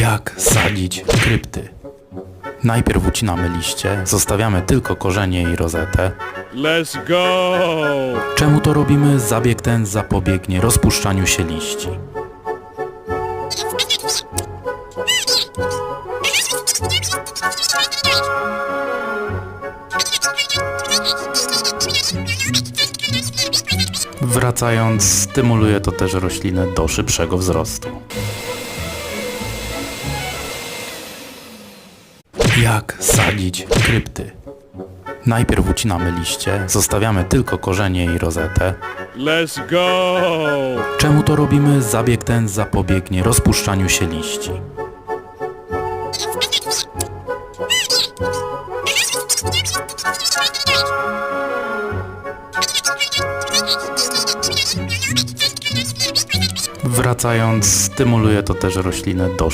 Jak sadzić krypty? Najpierw ucinamy liście, zostawiamy tylko korzenie i rozetę. Let's go! Czemu to robimy? Zabieg ten zapobiegnie rozpuszczaniu się liści. Wracając, stymuluje to też rośliny do szybszego wzrostu. Jak sadzić krypty? Najpierw ucinamy liście, zostawiamy tylko korzenie i rozetę. Let's go! Czemu to robimy? Zabieg ten zapobiegnie rozpuszczaniu się liści. Wracając, stymuluje to też rośliny do